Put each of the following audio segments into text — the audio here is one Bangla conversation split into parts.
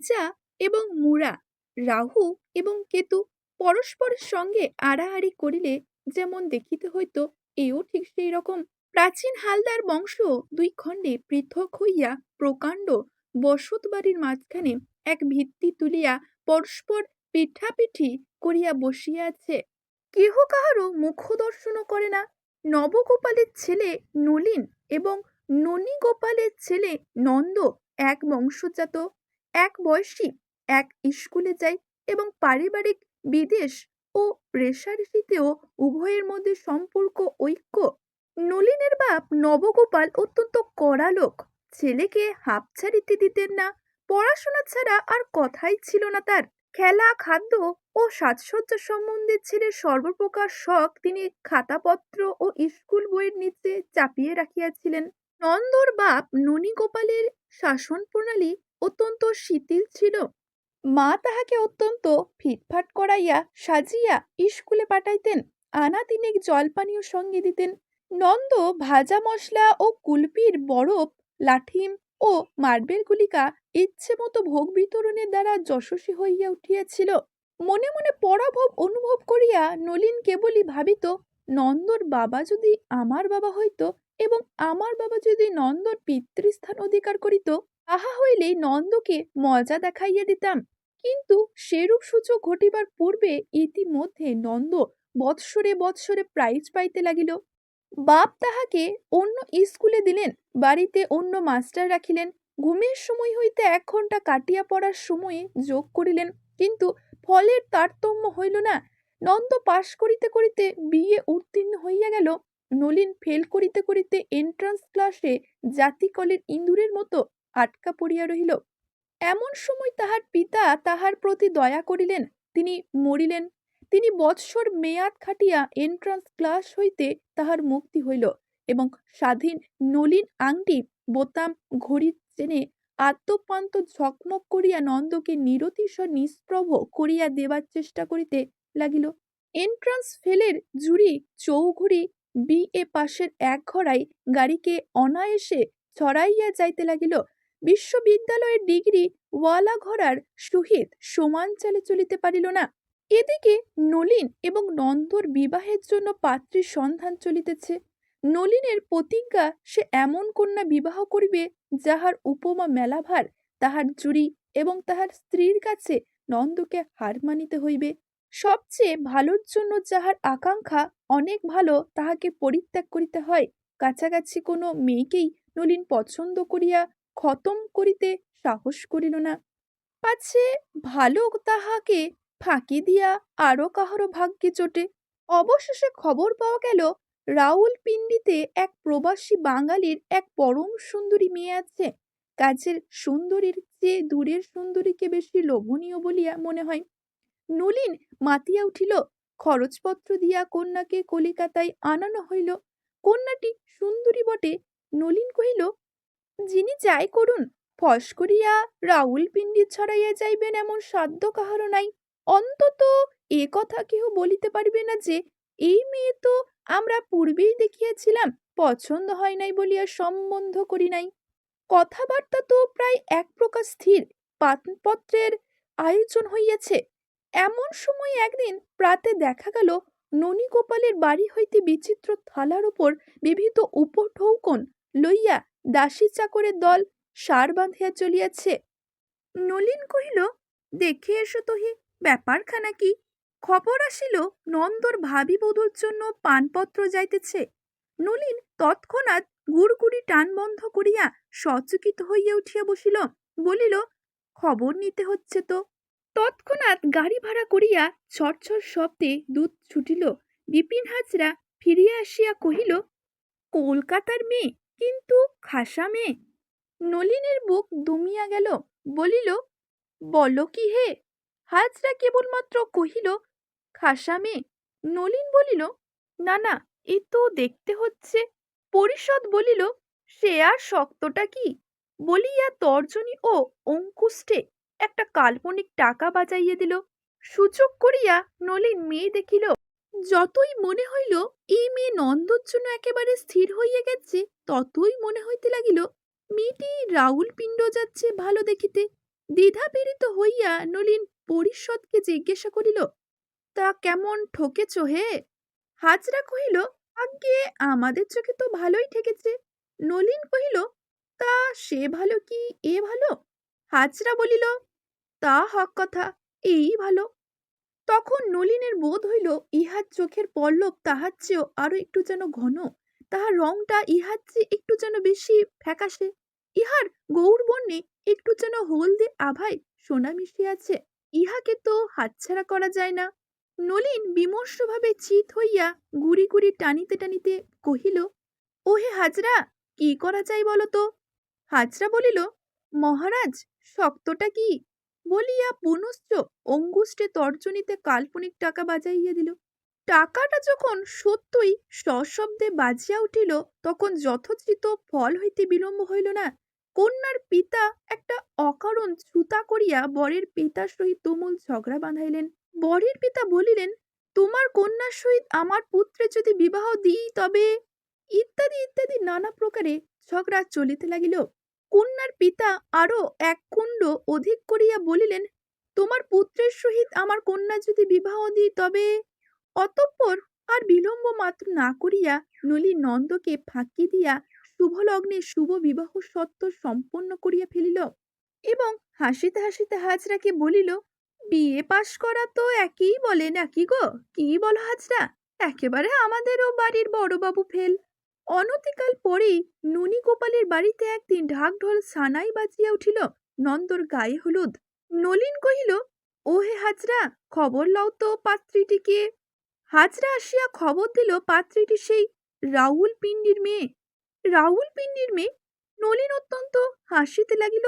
তেজা এবং মুরা, রাহু এবং কেতু পরস্পরের সঙ্গে আড়াআড়ি করিলে যেমন দেখিতে হইতো, এও ঠিক সেই রকম প্রাচীন হালদার বংশ দুই খণ্ডে পৃথক হইয়া প্রকাণ্ড বসত বাড়ির মাঝখানে এক ভিত্তি তুলিয়া পরস্পর পিঠাপিঠি করিয়া বসিয়া আছে কেহ কাহারও মুখ দর্শনও করে না। নবগোপালের ছেলে নলিন এবং ননী গোপালের ছেলে নন্দ এক বংশজাত। এক বয়সী এক স্কুলে যায় এবং পারিবারিক বিদেশ ও রেশারেশিতেও উভয়ের মধ্যে সম্পর্ক, ঐক্য, নলিনের বাপ নবগোপাল অত্যন্ত কড়া লোক। ছেলেকে হাঁপ ছাড়িতে দিতেন না, পড়াশোনা ছাড়া আর কথাই ছিল না তার। খেলা, খাদ্য ও সাজসজ্জা সম্বন্ধে ছেলের সর্বপ্রকার শখ তিনি খাতাপত্র ও স্কুল বইয়ের নিচে চাপিয়ে রাখিয়াছিলেন। নন্দর বাপ ননী গোপালের শাসন প্রণালী অত্যন্ত শিথিল ছিল। মা তাহাকে অত্যন্ত ফিটফাট করাইয়া সাজিয়া স্কুলে পাঠাইতেন। আনা তিনেক জলপানীয় সঙ্গে দিতেন। নন্দ ভাজা মশলা ও কুলপির বরফ লাঠিম ও মার্বেল গুলিকা ইচ্ছে মতো ভোগ বিতরণের দ্বারা যশস্বী হইয়া উঠিয়াছিল। মনে মনে পরাভব অনুভব করিয়া নলিন কেবলই ভাবিত, নন্দর বাবা যদি আমার বাবা হইত এবং আমার বাবা যদি নন্দর পিতৃস্থান অধিকার করিত তাহা হইলেই নন্দকে মজা দেখাইয়া দিতাম। কিন্তু সেরূপ সূচক ঘটিবার পূর্বে ইতিমধ্যে নন্দ বৎসরে বৎসরে প্রাইজ পাইতে লাগিল। বাপ তাহাকে অন্য স্কুলে দিলেন, বাড়িতে অন্য মাস্টার রাখিলেন। ঘুমের সময় হইতে এক ঘণ্টা কাটিয়া পড়ার সময়ে যোগ করিলেন। কিন্তু ফলের তারতম্য হইল না। নন্দ পাশ করিতে করিতে বিয়ে উত্তীর্ণ হইয়া গেল। নলিন ফেল করিতে করিতে এন্ট্রান্স ক্লাসে জাতিকলের ইঁদুরের মতো আটকা পড়িয়া রহিল। এমন সময় তাহার পিতা তাহার প্রতি দয়া করিলেন, তিনি মরিলেন। তিনি বৎসর মেয়াদ খাটিয়া এন্ট্রান্স ক্লাস হইতে তাহার মুক্তি হইল এবং স্বাধীন নলিন আংটি, বোতাম ঘড়ির চেনে আত্মপান্ত ঝকমক করিয়া নন্দকে নিরতিশয় নিষ্প্রভ করিয়া দেবার চেষ্টা করিতে লাগিল। এন্ট্রান্স ফেলের জুড়ি চৌঘুড়ি, বি এ পাশের এক ঘরাই গাড়িকে অনায়াসে ছড়াইয়া যাইতে লাগিল। বিশ্ববিদ্যালয়ের ডিগ্রি ওয়ালা ঘোড়ার সহিত সমান চালে চলিতে পারিল না। এদিকে নলিন এবং নন্দর বিবাহের জন্য পাত্রীর সন্ধান চলিতেছে। নলিনের প্রতিজ্ঞা সে এমন কন্যা বিবাহ করিবে, যাহার উপমা মেলাভার, তাহার জুড়ি এবং তাহার স্ত্রীর কাছে নন্দকে হার মানিতে হইবে। সবচেয়ে ভালোর জন্য যাহার আকাঙ্ক্ষা অনেক ভালো, তাহাকে পরিত্যাগ করিতে হয়। কাছাকাছি কোনো মেয়েকেই নলিন পছন্দ করিয়া খতম করিতে সাহস করিল না। পাছে ভালো তাহাকে ফাঁকি দিয়া আরও কাহারও ভাগ্যে চোটে। অবশেষে খবর পাওয়া গেল, রাউল পিন্ডিতে এক প্রবাসী বাঙালির এক পরম সুন্দরী মেয়ে আছে। কাজের সুন্দরীর চেয়ে দূরের সুন্দরীকে বেশি লোভনীয় বলিয়া মনে হয়। নলিন মাতিয়া উঠিল, খরচপত্র দিয়া কন্যাকে কলিকাতায় আনানো হইল। কন্যাটি সুন্দরী বটে। নলিন কহিল যিনি যাই করুন ফস করিয়া রাউল পিণ্ডি ছড়াইয়া যাইবেন এমন সাধ্য কাহারও নাই। অন্তত এ কথা কেহ বলিতে পারিবে না যে, এই মেয়ে তো আমরা পূর্বেই দেখিয়াছিলাম, পছন্দ হয় নাই বলিয়া সম্বন্ধ করি নাই। কথাবার্তা তো প্রায় এক প্রকার স্থির, পানপত্রের আয়োজন হইয়াছে। এমন সময় একদিন প্রাতে দেখা গেল, ননীগোপালের বাড়ি হইতে বিচিত্র থালার উপর বিবিধ উপঢৌকন লইয়া দাসী চাকরের দল সার বাঁধিয়া চলিয়াছে। নলিন কহিল, দেখে এসো তোহি, ব্যাপারখানা কি? খবর আসিল, নন্দর ভাবি বধূর জন্য পানপত্র যাইতেছে নলিন তৎক্ষণাৎ গুড়গুড়ি টান বন্ধ করিয়া সচকিত হইয়া উঠিয়া বসিল, বলিল, খবর নিতে হচ্ছে তো তৎক্ষণাৎ গাড়ি ভাড়া করিয়া ছটছট শব্দে দুধ ছুটিল। বিপিন হাজরা ফিরিয়া আসিয়া কহিল, কলকাতার মেয়ে কিন্তু খাসা মেয়ে নলিনের বুক দমিয়া গেল, বলিল, বলো কি হে? হাজরা কেবলমাত্র কহিল খাসা মেয়ে নলিন বলিল, না না, এ তো দেখতে হচ্ছে। পরিষদ বলিল, সে আর শক্তটা কি? বলিয়া তর্জনী ও অঙ্কুষ্টে একটা কাল্পনিক টাকা বাজাইয়া দিল। সূচক করিয়া নলিন মেয়ে দেখিল যতই মনে হইল, এই মেয়ে নন্দর জন্য একেবারে স্থির হইয়া গেছে, ততই মনে হইতে লাগিল, মেয়েটি রাউল পিণ্ড যাচ্ছে ভালো দেখিতে। দ্বিধাপীড়িত হইয়া নলিন পরিষদকে জিজ্ঞাসা করিল, তা কেমন ঠকেছ হে? হাজরা কহিল আজ্ঞে আমাদের চোখে তো ভালোই ঠেকেছে। নলিন কহিল, তা সে ভালো কি এ ভালো? হাজরা বলিল, তা হক কথা, এই ভালো। তখন নলিনের বোধ হইল, ইহার চোখের পল্লব তাহার চেয়েও আরও একটু যেন ঘন। তাহার রংটা ইহার চেয়ে একটু যেন বেশি ফ্যাকাশে। ইহার গৌর বর্ণে একটু যেন হলদে আভায় সোনা মিশিয়াছে। ইহাকে তো হাতছাড়া করা যায় না। নলিন বিমর্ষভাবে চিত হইয়া গুড়ি গুড়ি টানিতে টানিতে কহিল, ওহে হাজরা, কি করা যায় বলো তো? হাজরা বলিল, মহারাজ, শক্তটা কি? বলিয়া পুনশ্চ অঙ্গুষ্ঠে তর্জনীতে কাল্পনিক টাকা বাজাইয়া দিল। টাকাটা যখন সত্যই সশব্দে বাজিয়া উঠিল, তখন যথোচিত ফল হইতে বিলম্ব হইল না। কন্যার পিতা একটা অকারণ ছুতা করিয়া বরের পিতার সহিত তুমুল ঝগড়া বাঁধাইলেন। বরের পিতা বলিলেন, তোমার কন্যার সহিত আমার পুত্রের যদি বিবাহ দিই তবে ইত্যাদি ইত্যাদি নানা প্রকারে ঝগড়া চলিতে লাগিল। কন্যার পিতা আরও এক কুণ্ড অধিক করিয়া বলিলেন, তোমার পুত্রের সহিত আমার কন্যা যদি বিবাহ দিই, তবে অতঃপর আর বিলম্ব মাত্র না করিয়া নলী নন্দকে ফাঁকি দিয়া শুভ লগ্নে শুভ বিবাহ সত্য সম্পন্ন করিয়া ফেলিল এবং হাসিতে হাসিতে হাজরাকে বলিল, বিয়ে পাশ করা তো একই বলে নাকি গো? কি বলো হাজরা? একেবারে আমাদেরও বাড়ির বড়বাবু ফেল। অনতিকাল পরেই নুনি গোপালের বাড়িতে একদিন ঢাক ঢোল সানাই বাজিয়া উঠিল, নন্দর গায়ে হলুদ। নলিন কহিল ও হে হাজরা, খবর লও তো পাত্রীটিকে। হাজরা আসিয়া খবর দিল পাত্রীটি সেই রাহুল পিণ্ডির মেয়ে। রাহুল পিণ্ডির মেয়ে? নলিন অত্যন্ত হাসিতে লাগিল,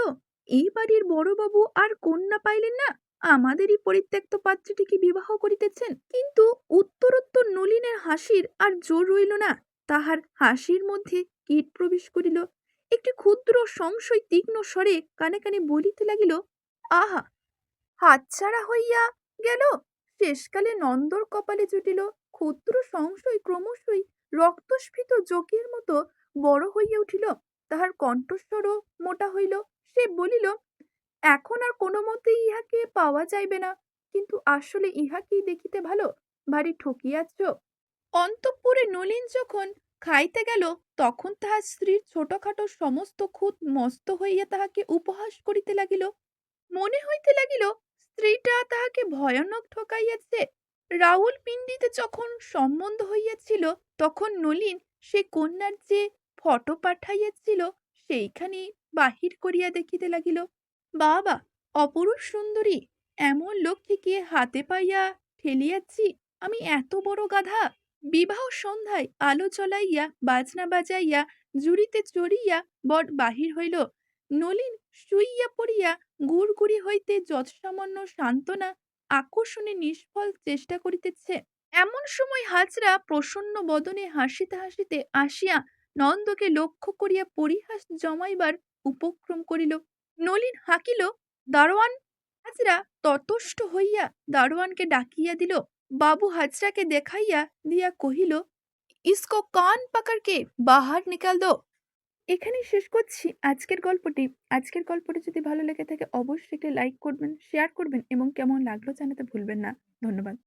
এই বাড়ির বড়বাবু আর কন্যা পাইলেন না? আমাদেরই পরিত্যক্ত পাত্রীটিকে বিবাহ করিতেছেন? কিন্তু উত্তরোত্তর নলিনের হাসির আর জোর রইল না। তাহার হাসির মধ্যে কীট প্রবেশ করিল। একটি ক্ষুদ্র সংশয় তীক্ষ্ণ স্বরে কানে কানে বলিতে লাগিল, আহা হাতছাড়া হইয়া গেল। শেষকালে নন্দর কপালে জুটিল ক্ষুদ্র সংশয় ক্রমশই রক্তস্ফীত যোগের মতো বড় হইয়া উঠিল। তাহার কণ্ঠস্বরও মোটা হইল। সে বলিল, এখন আর কোনো মতেই ইহাকে পাওয়া যাইবে না। কিন্তু আসলে ইহাকেই দেখিতে ভালো? ভারী ঠকিয়াছ? অন্তঃপুরে নলিন যখন খাইতে গেল, তখন তাহার স্ত্রীর ছোটখাটো সমস্ত খুঁত মস্ত হইয়া তাহাকে উপহাস করিতে লাগিল। মনে হইতে লাগিল, স্ত্রীটা তাহাকে ভয়ানক ঠকাইয়াছে। রাহুল পিণ্ডিতে যখন সম্বন্ধ হইয়াছিল, তখন নলিন সে কন্যার যে ফটো পাঠাইয়াছিল, সেইখানে বাহির করিয়া দেখিতে লাগিল। বাবা, অপরূপ সুন্দরী, এমন লক্ষ্মীকে হাতে পাইয়া ঠেলিয়াছি, আমি এত বড় গাধা। বিবাহ সন্ধ্যায় আলো চলাইয়া বাজনা বাজাইয়া, জুড়িতে চড়িয়া বট বাহির হইল। নলিন শুইয়া পড়িয়া গুড়গুড়ি হইতে যৎসামান্য সান্ত্বনা, আকর্ষণে নিষ্ফল চেষ্টা করিতেছে। এমন সময় হাজরা প্রসন্ন বদনে হাসিতে হাসিতে আসিয়া নন্দকে লক্ষ্য করিয়া পরিহাস জমাইবার উপক্রম করিল। নলিন হাকিল, দারোয়ান! হাজরা ততষ্ট হইয়া দারোয়ানকে ডাকিয়া দিল। বাবু হাজরাকে দেখাইয়া দিয়া কহিল ইসকো কান পাকারকে বাহার নিকাল দো এখানেই শেষ করছি আজকের গল্পটি আজকের গল্পটি যদি ভালো লেগে থাকে অবশ্যই একটি লাইক করবেন শেয়ার করবেন, এবং কেমন লাগল জানাতে ভুলবেন না। ধন্যবাদ।